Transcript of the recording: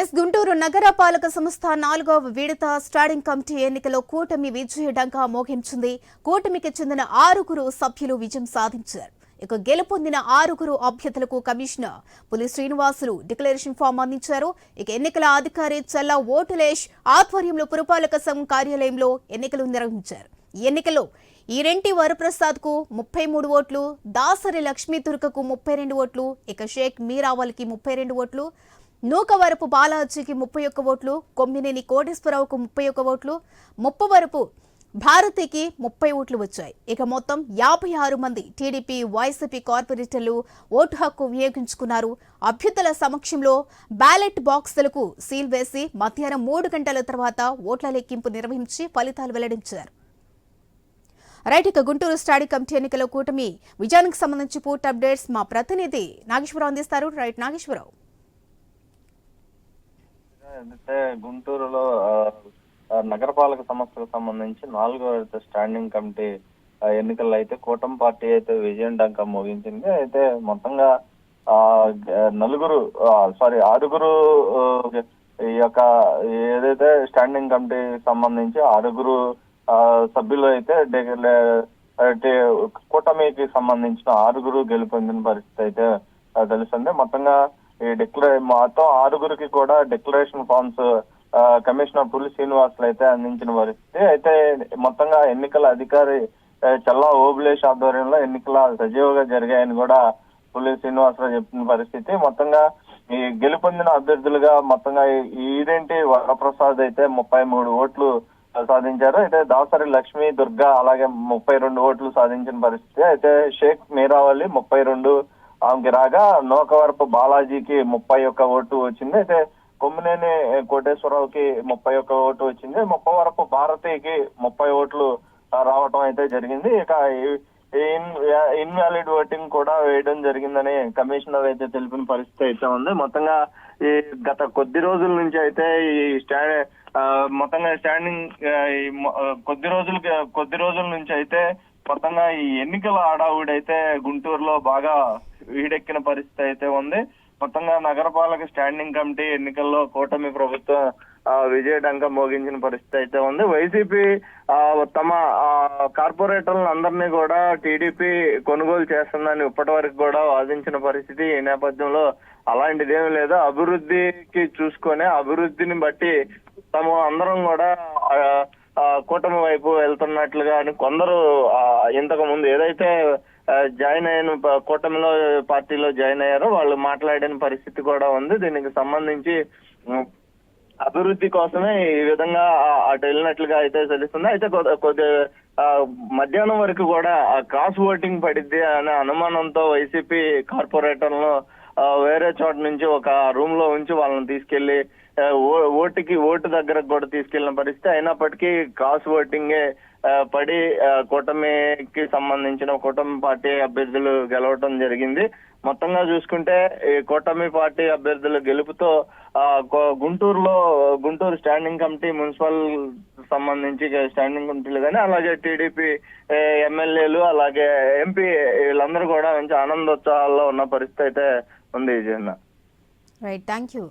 Yes Guntur నగరపాలక సంస్థ నాలుగవ విడత స్టాండింగ్ కమిటీ ఎన్నికలో కూటమి విజయడంగా మోగించింది కూటమికి చెందిన ఆరుగురు సభ్యులు విజయం సాధించారు. ఇక గెలుపొందిన ఆరుగురు అభ్యర్థులకు కమిషనర్ పులి శ్రీనివాసులు డిక్లరేషన్ ఫామ్ అందించారు. ఇక ఎన్నికల అధికారి చల్లా ఓటులేష్ ఆధ్వర్యంలో పురపాలక సంఘం కార్యాలయంలో ఎన్నికలు నిర్వహించారు. ఈ ఎన్నికల్లో ఈరెంటి వరప్రసాద్కు ముప్పై మూడు ఓట్లు దాసరి లక్ష్మీ దుర్గకు ముప్పై రెండు ఓట్లు ఇక షేక్ మీరావల్కి ముప్పై రెండు ఓట్లు నూకవరపు బాలాజీకి ముప్పై ఒక్క ఓట్లు కొమ్మినేని కోటేశ్వరరావుకు ముప్పై ఒక్క ఓట్లు ముప్పవరపు భారతికి ముప్పై ఓట్లు వచ్చాయి. ఇక మొత్తం యాభై ఆరు మంది టీడీపీ వైసీపీ కార్పొరేటర్లు ఓటు హక్కు వినియోగించుకున్నారు. అభ్యర్థుల సమక్షంలో బ్యాలెట్ బాక్సులకు సీల్ వేసి మధ్యాహ్నం మూడు గంటల తర్వాత ఓట్ల లెక్కింపు నిర్వహించి ఫలితాలు వెల్లడించారు. రైట్ ఇక గుంటూరు స్టాడీ కమిటీ ఎన్నికల కూటమి విజయానికి సంబంధించి పూర్తి అప్డేట్స్ మా ప్రతినిధి నాగేశ్వరరావు అందిస్తారు. రైట్ నాగేశ్వరరావు. అయితే గుంటూరులో ఆ, నగరపాలక సంస్థకు సంబంధించి నాలుగో విడత స్టాండింగ్ కమిటీ ఎన్నికల్లో అయితే కూటమి పార్టీ అయితే విజయం డంక ముగించింది. అయితే మొత్తంగా ఆ నలుగురు సారీ ఆరుగురు ఈ యొక్క ఏదైతే స్టాండింగ్ కమిటీ సంబంధించి ఆరుగురు ఆ, సభ్యులు అయితే కూటమికి సంబంధించిన ఆరుగురు గెలుపొందిన పరిస్థితి అయితే తెలుస్తుంది. మొత్తంగా ఈ డిక్లరే మొత్తం ఆరుగురికి కూడా డిక్లరేషన్ ఫామ్స్ కమిషనర్ పులి శ్రీనివాసులు అయితే అందించిన పరిస్థితి. అయితే మొత్తంగా ఎన్నికల అధికారి చల్లా ఓబులేష్ ఆధ్వర్యంలో ఎన్నికల సజీవంగా జరిగాయని కూడా పులి శ్రీనివాసరావు చెప్పిన పరిస్థితి. మొత్తంగా ఈ గెలుపొందిన అభ్యర్థులుగా మొత్తంగా ఈ- వరప్రసాద్ అయితే ముప్పై మూడు ఓట్లు సాధించారు. అయితే దాసరి లక్ష్మి దుర్గా అలాగే ముప్పై రెండు ఓట్లు సాధించిన పరిస్థితి. అయితే షేక్ మీరావలి ముప్పై రెండు ఆమెకి రాగా నోకవరపు బాలాజీకి ముప్పై ఒక్క ఓటు వచ్చింది. అయితే కొమ్మినేని కోటేశ్వరరావుకి ముప్పై ఒక్క ఓటు వచ్చింది. ముప్పవరపు భారతికి ముప్పై ఓట్లు రావటం అయితే జరిగింది. ఇక ఇన్- ఇన్వాలిడ్ ఓటింగ్ కూడా వేయడం జరిగిందని కమిషనర్ అయితే తెలిపిన పరిస్థితి అయితే ఉంది. మొత్తంగా ఈ గత కొద్ది రోజుల నుంచి అయితే ఈ స్టాండ్ మొత్తంగా స్టాండింగ్ ఈ కొద్ది రోజులు కొద్ది రోజుల నుంచి అయితే మొత్తంగా ఈ ఎన్నికల హడావుడి గుంటూరులో బాగా వీడెక్కిన పరిస్థితి అయితే ఉంది. మొత్తంగా నగరపాలక స్టాండింగ్ కమిటీ ఎన్నికల్లో కూటమి ప్రభుత్వం ఆ, విజయడంక మోగించిన పరిస్థితి అయితే ఉంది. వైసీపీ ఆ, తమ ఆ, కార్పొరేటర్లను అందరినీ కూడా టీడీపీ కొనుగోలు చేస్తుందని ఇప్పటి వరకు కూడా వాదించిన పరిస్థితి ఈ నేపథ్యంలో అలాంటిది లేదు. అభివృద్ధికి చూసుకొని అభివృద్ధిని బట్టి తమ అందరం కూడా కూటమి వైపు వెళ్తున్నట్లుగా అని కొందరు ఇంతకు ముందు ఏదైతే జాయిన్ అయిన ప- కూటమిలో పార్టీలో జాయిన్ అయ్యారో. వాళ్ళు మాట్లాడిన పరిస్థితి కూడా ఉంది. దీనికి సంబంధించి అభివృద్ధి కోసమే ఈ విధంగా అటు వెళ్ళినట్లుగా అయితే తెలుస్తుంది. అయితే కొద్ది- కొద్ది మధ్యాహ్నం వరకు కూడా ఆ క్రాస్ ఓటింగ్ పడిద్ది అనే అనుమానంతో వైసీపీ కార్పొరేటర్లు వేరే చోట నుంచి ఒక రూమ్లో ఉంచి వాళ్ళని తీసుకెళ్ళి ఓ- ఓటుకి ఓటు దగ్గరకు కూడా తీసుకెళ్ళిన పరిస్థితి. అయినప్పటికీ క్రాస్ ఓటింగే పడి కూటమికి సంబంధించిన కూటమి పార్టీ అభ్యర్థులు గెలవటం జరిగింది. మొత్తంగా చూసుకుంటే ఈ కూటమి పార్టీ అభ్యర్థుల గెలుపుతో ఆ, గుంటూరులో గుంటూరు స్టాండింగ్ కమిటీ మున్సిపల్ సంబంధించి స్టాండింగ్ కమిటీలు కానీ అలాగే టీడీపీ ఎమ్మెల్యేలు అలాగే ఎంపీ వీళ్ళందరూ కూడా మంచి ఆనందోత్సాహాల్లో ఉన్న పరిస్థితి అయితే ఉంది విజయన్న రైట్ థ్యాంక్ యూ